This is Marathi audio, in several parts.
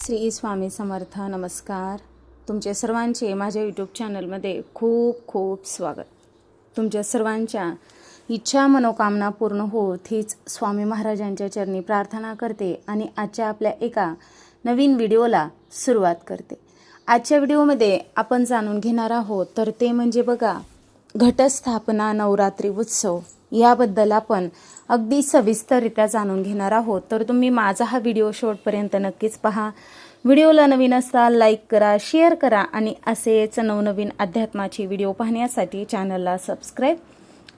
श्री स्वामी समर्थ नमस्कार. तुमचे सर्वांचे माझ्या यूट्यूब चॅनलमध्ये खूप खूप स्वागत. तुमच्या सर्वांच्या इच्छा मनोकामना पूर्ण होत हीच स्वामी महाराजांच्या चरणी प्रार्थना करते आणि आजच्या आपल्या एका नवीन व्हिडिओला सुरुवात करते. आजच्या व्हिडिओमध्ये आपण जाणून घेणार आहोत तर ते म्हणजे बघा घटस्थापना नवरात्री उत्सव. याबद्दल आपण अगदी सविस्तररित्या जाणून घेणार आहोत. तर तुम्ही माझा हा व्हिडिओ शेवटपर्यंत नक्कीच पहा. व्हिडिओला नवीन असाल लाईक करा शेअर करा आणि असेच नवनवीन अध्यात्माची व्हिडिओ पाहण्यासाठी चॅनलला सबस्क्राईब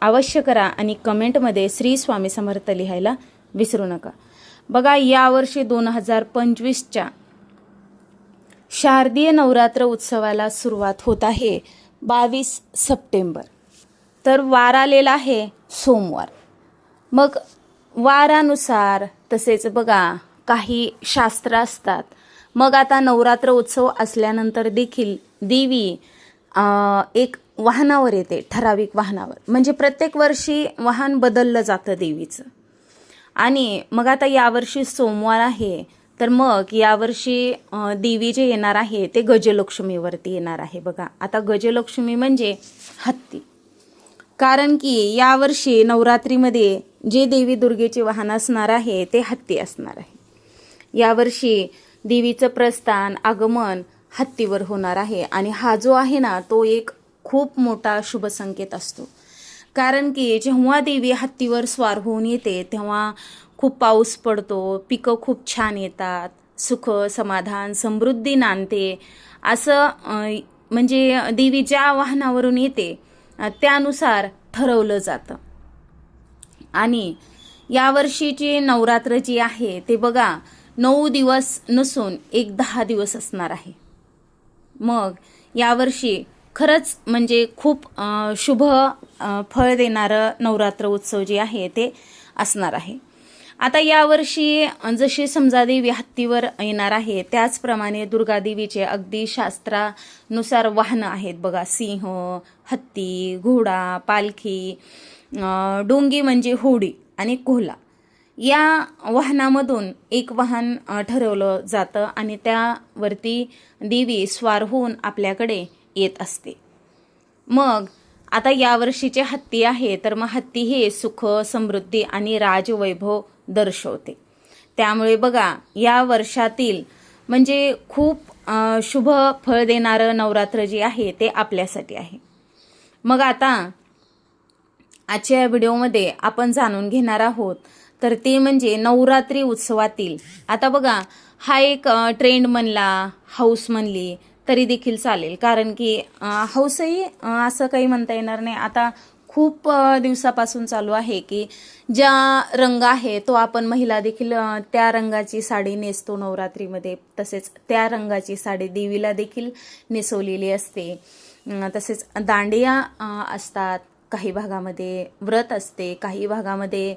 अवश्य करा आणि कमेंटमध्ये श्री स्वामी समर्थ लिहायला विसरू नका. बघा यावर्षी दोन हजार पंचवीसच्या शारदीय नवरात्र उत्सवाला सुरुवात होत आहे बावीस सप्टेंबर. तर वार आलेला आहे सोमवार. मग वारानुसार तसेच बघा काही शास्त्र असतात. मग आता नवरात्र उत्सव असल्यानंतर देखील देवी एक वाहनावर येते ठराविक वाहनावर. म्हणजे प्रत्येक वर्षी वाहन बदललं जातं देवीचं. आणि मग आता यावर्षी सोमवार आहे तर मग यावर्षी देवी जे येणार आहे ते गजलक्ष्मीवरती येणार आहे बघा. आता गजलक्ष्मी म्हणजे हत्ती. कारण की यावर्षी नवरात्रीमध्ये जे देवी दुर्गेचे वाहन असणार आहे ते हत्ती असणार आहे. यावर्षी देवीचं प्रस्थान आगमन हत्तीवर होणार आहे आणि हा जो आहे ना तो एक खूप मोठा शुभ संकेत असतो. कारण की जेव्हा देवी हत्तीवर स्वार होऊन येते तेव्हा खूप पाऊस पडतो पिकं खूप छान येतात सुख समाधान समृद्धी नांदते. असं म्हणजे देवी ज्या वाहनावरून येते त्यानुसार ठरवलं जातं. आणि यावर्षीची नवरात्र जी आहे ते बघा नऊ दिवस नसून एक दहा दिवस असणार आहे. मग यावर्षी खरंच म्हणजे खूप शुभ फळ देणारं नवरात्र उत्सव जे आहे ते असणार आहे. आता यावर्षी जशी समजा देवी हत्तीवर येणार आहे त्याचप्रमाणे दुर्गादेवीचे अगदी शास्त्रानुसार वाहनं आहेत बघा. सिंह हत्ती घोडा पालखी डोंगी म्हणजे होडी आणि कोहला. या वाहनामधून एक वाहन ठरवलं जातं आणि त्यावरती देवी स्वार होऊन आपल्याकडे येत असते. मग आता यावर्षीचे हत्ती आहे तर मग हत्ती हे सुख समृद्धी आणि राजवैभव दर्शवते. त्यामुळे बघा या वर्षातील म्हणजे खूप शुभ फळ देणारं नवरात्र जे आहे ते आपल्यासाठी आहे. मग आता आजच्या या व्हिडिओमध्ये आपण जाणून घेणार आहोत तर ते म्हणजे नवरात्री उत्सवातील. आता बघा हा एक ट्रेंड म्हणला हाऊस म्हणली तरी देखील चालेल. कारण की हाऊसही असं काही म्हणता येणार नाही. आता खूप दिवसापासून चालू आहे की ज्या रंग आहे तो आपण महिला देखील त्या रंगाची साडी नेसतो नवरात्रीमध्ये. तसेच त्या रंगाची साडी देवीला देखील नेसवलेली असते. तसेच दांडिया असतात. काही भागामध्ये व्रत असते. काही भागामध्ये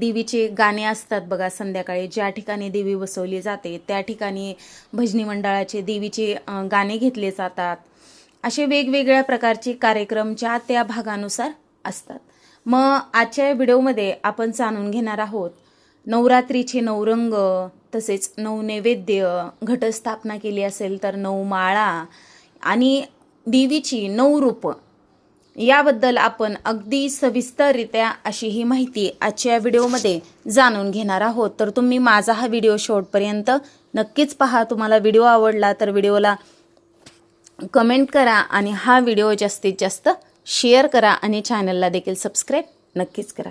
देवीचे गाणे असतात बघा संध्याकाळी. ज्या ठिकाणी देवी बसवली जाते त्या ठिकाणी भजनी मंडळाचे देवीचे गाणे घेतले जातात. असे वेगवेगळ्या प्रकारचे कार्यक्रम ज्या त्या भागानुसार असतात. मग आजच्या या व्हिडिओमध्ये आपण जाणून घेणार आहोत नवरात्रीचे नऊ रंग तसेच नऊ नैवेद्य घटस्थापना केली असेल तर नऊ माळा आणि देवीची नऊ रूपं याबद्दल आपण अगदी सविस्तररित्या अशी ही माहिती आजच्या या व्हिडिओमध्ये जाणून घेणार आहोत. तर तुम्ही माझा हा व्हिडिओ शेवटपर्यंत नक्कीच पहा. तुम्हाला व्हिडिओ आवडला तर व्हिडिओला कमेंट करा आणि हा व्हिडिओ जास्तीत जास्त शेअर करा आणि चॅनलला देखील सबस्क्राईब नक्कीच करा.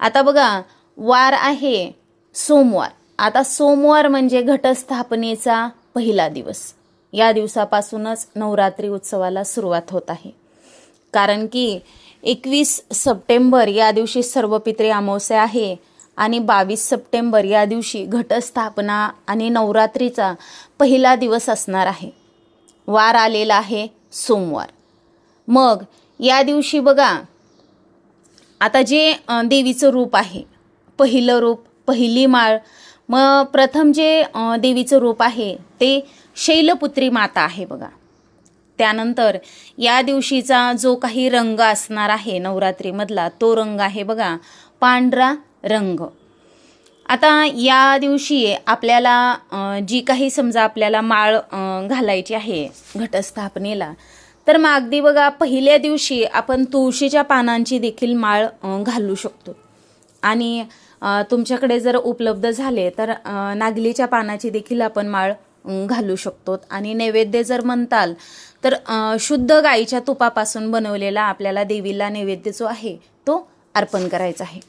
आता बघा वार आहे सोमवार. आता सोमवार म्हणजे घटस्थापनेचा पहिला दिवस. या दिवसापासूनच नवरात्री उत्सवाला सुरुवात होत आहे. कारण की एकवीस सप्टेंबर या दिवशी सर्वपित्री अमावस्या आहे आणि बावीस सप्टेंबर या दिवशी घटस्थापना आणि नवरात्रीचा पहिला दिवस असणार आहे. वार आलेला आहे सोमवार. मग या दिवशी बघा आता जे देवीचं रूप आहे पहिलं रूप पहिली माळ मग प्रथम जे देवीचं रूप आहे ते शैलपुत्री माता आहे बघा. त्यानंतर या दिवशीचा जो काही रंग असणार आहे नवरात्रीमधला तो रंग आहे बघा पांढरा रंग. आता या दिवशी आपल्याला जी काही समजा आपल्याला माळ घालायची आहे घटस्थापनेला तर मग अगदी बघा पहिल्या दिवशी आपण तुळशीच्या पानांची देखील माळ घालू शकतो. आणि तुमच्याकडे जर उपलब्ध झाले तर नागलीच्या पानाची देखील आपण माळ घालू शकतो. आणि नैवेद्य जर म्हणताल तर शुद्ध गाईच्या तुपापासून बनवलेला आपल्याला देवीला नैवेद्य जो आहे तो अर्पण करायचा आहे.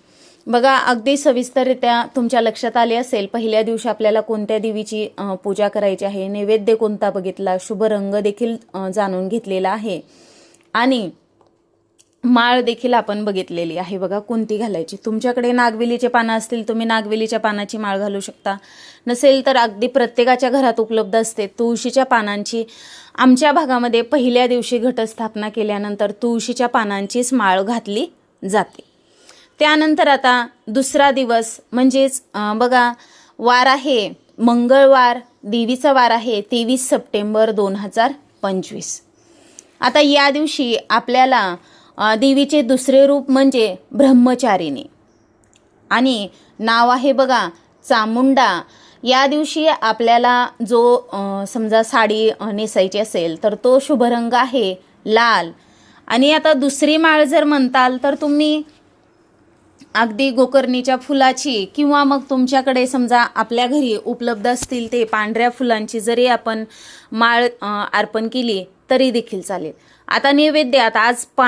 बघा अगदी सविस्तररित्या तुमच्या लक्षात आले असेल पहिल्या दिवशी आपल्याला कोणत्या देवीची पूजा करायची आहे नैवेद्य कोणता बघितला शुभ रंग देखील जाणून घेतलेला आहे. आणि माळ देखील आपण बघितलेली आहे बघा कोणती घालायची. तुमच्याकडे नागवेलीचे पानं असतील तुम्ही नागवेलीच्या पानाची माळ घालू शकता. नसेल तर अगदी प्रत्येकाच्या घरात उपलब्ध असते तुळशीच्या पानांची. आमच्या भागामध्ये पहिल्या दिवशी घटस्थापना केल्यानंतर तुळशीच्या पानांचीच माळ घातली जाते. त्यानंतर आता दुसरा दिवस म्हणजेच बघा वार आहे. मंगळवार देवीचा वार आहे तेवीस सप्टेंबर दोन हजार पंचवीस. आता या दिवशी आपल्याला देवीचे दुसरे रूप म्हणजे ब्रह्मचारिणी. आणि नाव आहे बघा चामुंडा. या दिवशी आपल्याला जो समजा साडी नेसायची असेल तर तो शुभरंग आहे लाल. आणि आता दुसरी माळ जर म्हणताल तर तुम्ही अगदी गोकर्णीच्या फुलाची किंवा मग तुमच्याकडे समजा आपल्या घरी उपलब्ध असतील ते पांढऱ्या फुलांची जरी आपण माळ अर्पण केली तरी देखील चालेल. आता नैवेद्य आता आज पा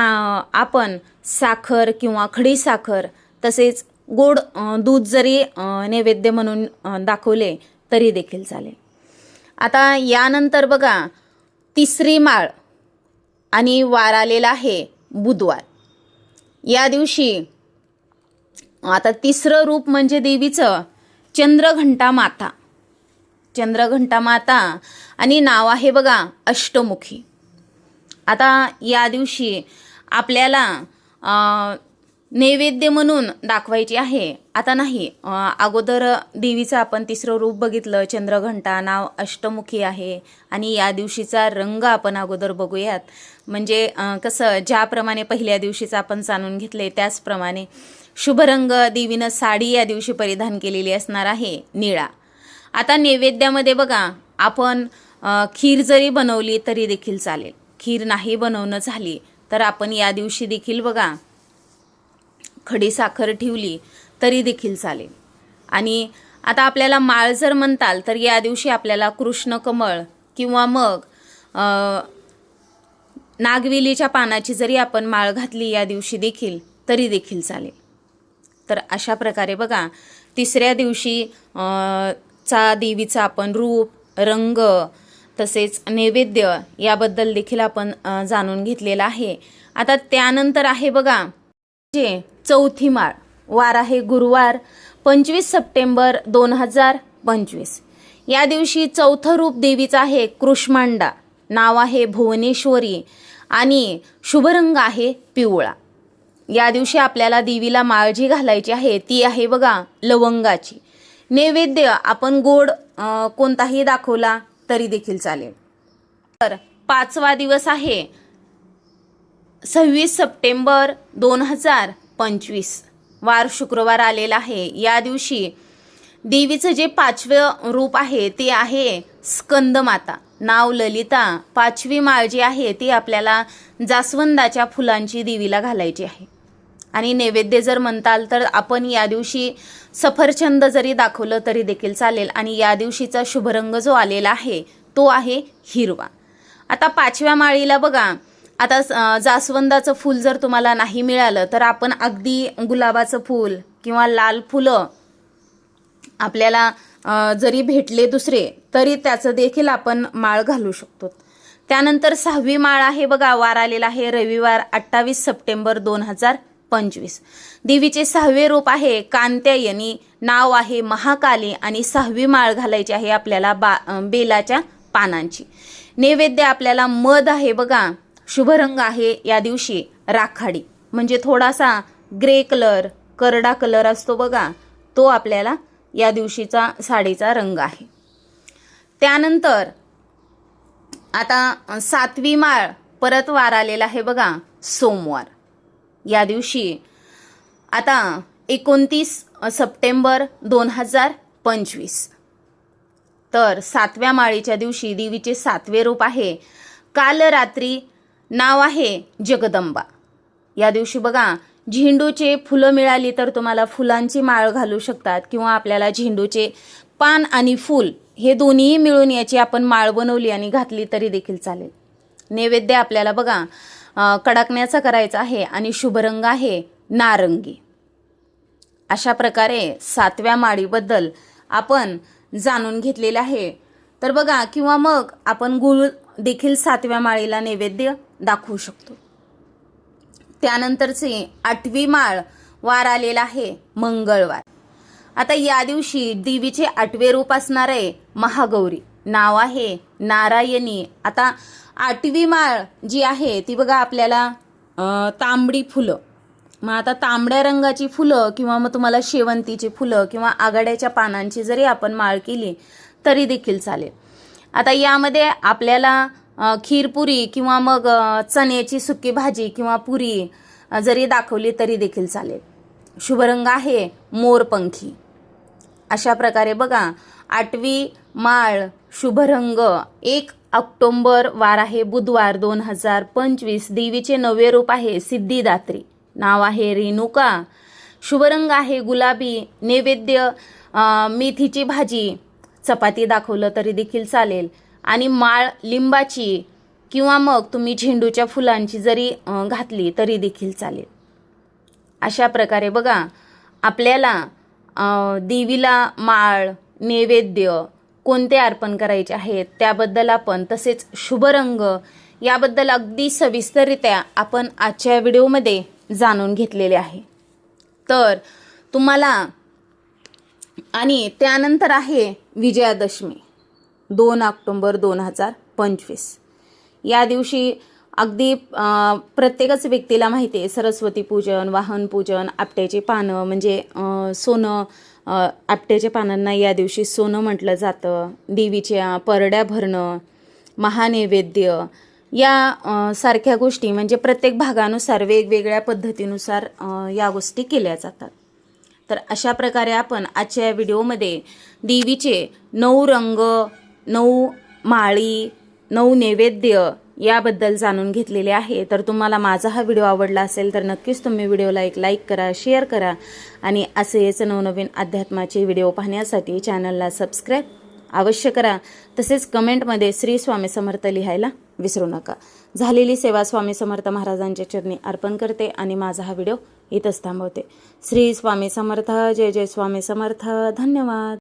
आपण साखर किंवा खडी साखर तसेच गोड दूध जरी नैवेद्य म्हणून दाखवले तरी देखील चालेल. आता यानंतर बघा तिसरी माळ आणि वार आलेला आहे बुधवार. या दिवशी आता तिसरं रूप म्हणजे देवीचं चंद्रघंटा माता चंद्रघंटा माता आणि नाव आहे बघा अष्टमुखी. आता या दिवशी आपल्याला नैवेद्य म्हणून दाखवायची आहे. आता नाही अगोदर देवीचं आपण तिसरं रूप बघितलं चंद्रघंटा नाव अष्टमुखी आहे आणि या दिवशीचा रंग आपण अगोदर बघूयात. म्हणजे कसं ज्याप्रमाणे पहिल्या दिवशीचं आपण जाणून घेतले त्याचप्रमाणे शुभ रंग देवीनं साडी या दिवशी परिधान केलेली असणार आहे निळा. आता नैवेद्यामध्ये बघा आपण खीर जरी बनवली तरी देखील चालेल. खीर नाही बनवणं झाली तर आपण या दिवशी देखील बघा खडी साखर ठेवली तरी देखील चालेल. आणि आता आपल्याला माळ जर म्हणताल तर या दिवशी आपल्याला कृष्ण कमळ किंवा मग नागवेलीच्या पानाची जरी आपण माळ घातली या दिवशी देखील तरी देखील चालेल. तर अशा प्रकारे बघा तिसऱ्या दिवशी चा देवीचा आपण रूप रंग तसेच नैवेद्य याबद्दल देखील आपण जाणून घेतलेलं आहे. आता त्यानंतर आहे बघा जे चौथी माळ वार आहे गुरुवार पंचवीस सप्टेंबर दोन हजार पंचवीस. या दिवशी चौथं रूप देवीचं आहे कृष्मांडा. नाव आहे भुवनेश्वरी आणि शुभरंग आहे पिवळा. या दिवशी आपल्याला देवीला माळ जी घालायची आहे ती आहे बघा लवंगाची. नैवेद्य आपण गोड कोणताही दाखवला तरी देखील चालेल. तर पाचवा दिवस आहे सव्वीस सप्टेंबर दोन हजार पंचवीस. वार शुक्रवार आलेला आहे. या दिवशी देवीचं जे पाचवं रूप आहे ते आहे स्कंदमाता. नाव ललिता. पाचवी माळ जी आहे ती आपल्याला जास्वंदाच्या फुलांची देवीला घालायची आहे. आणि नैवेद्य जर म्हणताल तर आपण या दिवशी सफरचंद जरी दाखवलं तरी देखील चालेल. आणि या दिवशीचा शुभरंग जो आलेला आहे तो आहे हिरवा. आता पाचव्या माळीला बघा. आता जास्वंदाचं फूल जर तुम्हाला नाही मिळालं तर आपण अगदी गुलाबाचं फूल किंवा लाल फुलं आपल्याला जरी भेटले दुसरे तरी त्याचं देखील आपण माळ घालू शकतो. त्यानंतर सहावी माळ आहे बघा वार आलेला आहे रविवार अठ्ठावीस सप्टेंबर दोन हजार पंचवीस. देवीचे सहावे रूप आहे कांत्यायनी नाव आहे महाकाली आणि सहावी माळ घालायची आहे आपल्याला बा बेलाच्या पानांची. नैवेद्य आपल्याला मध आहे बघा शुभ रंग आहे या दिवशी राखाडी. म्हणजे थोडासा ग्रे कलर करडा कलर असतो बघा तो आपल्याला या दिवशीचा साडीचा रंग आहे. त्यानंतर आता सातवी माळ परत वार आलेला आहे बघा सोमवार. या दिवशी आता एकोणतीस सप्टेंबर दोन हजार पंचवीस. तर सातव्या माळीच्या दिवशी देवीचे सातवे रूप आहे काल रात्री नाव आहे जगदंबा. या दिवशी बघा झेंडूचे फुलं मिळाली तर तुम्हाला फुलांची माळ घालू शकतात किंवा आपल्याला झेंडूचे पान आणि फूल हे दोन्ही मिळून याची आपण माळ बनवली आणि घातली तरी देखील चालेल. नैवेद्य आपल्याला बघा कडकण्याचा करायचा आहे आणि शुभ रंग आहे नारंगी. अशा प्रकारे सातव्या माळीबद्दल आपण जाणून घेतलेलं आहे. तर बघा किंवा मग आपण गुळ देखील सातव्या माळीला नैवेद्य दाखवू शकतो. त्यानंतरचे आठवी माळ वार आलेला आहे मंगळवार. आता या दिवशी देवीचे आठवे रूप असणार आहे महागौरी नाव आहे नारायणी. आता आठवी माळ जी आहे ती बघा आपल्याला तांबडी फुलं. मग आता तांबड्या रंगाची फुलं किंवा मग तुम्हाला शेवंतीची फुलं किंवा आघाड्याच्या पानांची जरी आपण माळ केली तरी देखील चालेल. आता यामध्ये आपल्याला खीरपुरी किंवा मग चण्याची सुकी भाजी किंवा पुरी जरी दाखवली तरी देखील चालेल. शुभरंग आहे मोरपंखी. अशा प्रकारे बघा आठवी माळ शुभरंग एक ऑक्टोंबर वार आहे बुधवार दोन हजार पंचवीस देवीचे नवे रूप आहे सिद्धिदात्री. नाव आहे रेणुका. शुभरंग आहे गुलाबी नैवेद्य मेथीची भाजी. चपाती दाखवलं तरी देखील चालेल. आणि माळ लिंबाची किंवा मग तुम्ही झेंडूच्या फुलांची जरी घातली तरी देखील चालेल. अशा प्रकारे बघा आपल्याला देवीला माळ नैवेद्य कोणते अर्पण करायचे आहेत त्याबद्दल आपण तसेच शुभरंग याबद्दल अगदी सविस्तररित्या आपण आजच्या व्हिडिओमध्ये जाणून घेतलेले आहे. तर तुम्हाला आणि त्यानंतर आहे विजयादशमी. दोन ऑक्टोंबर दोन हजार पंचवीस. या दिवशी अगदी प्रत्येकच व्यक्तीला माहिती आहे सरस्वती पूजन वाहन पूजन आपट्याचे पानं म्हणजे सोनं आपट्याच्या पानांना या दिवशी सोनं म्हटलं जातं. देवीच्या परड्या भरणं महानैवेद्य या सारख्या गोष्टी म्हणजे प्रत्येक भागानुसार वेगवेगळ्या पद्धतीनुसार या गोष्टी केल्या जातात. तर अशा प्रकारे आपण आजच्या व्हिडिओमध्ये देवीचे नऊ रंग नऊ माळी नऊ नैवेद्य याबद्दल जाणून घेतलेले आहे. तर तुम्हाला माझा हा व्हिडिओ आवडला असेल तर नक्कीच तुम्ही व्हिडिओला एक लाईक करा शेअर करा आणि असेच नवनवीन अध्यात्माचे व्हिडिओ पाहण्यासाठी चॅनलला सबस्क्राईब अवश्य करा. तसेच कमेंटमध्ये श्री स्वामी समर्थ लिहायला विसरू नका. झालेली सेवा स्वामी समर्थ महाराजांच्या चरणी अर्पण करते आणि माझा हा व्हिडिओ इथंच थांबवते. श्री स्वामी समर्थ जय जय स्वामी समर्थ. धन्यवाद.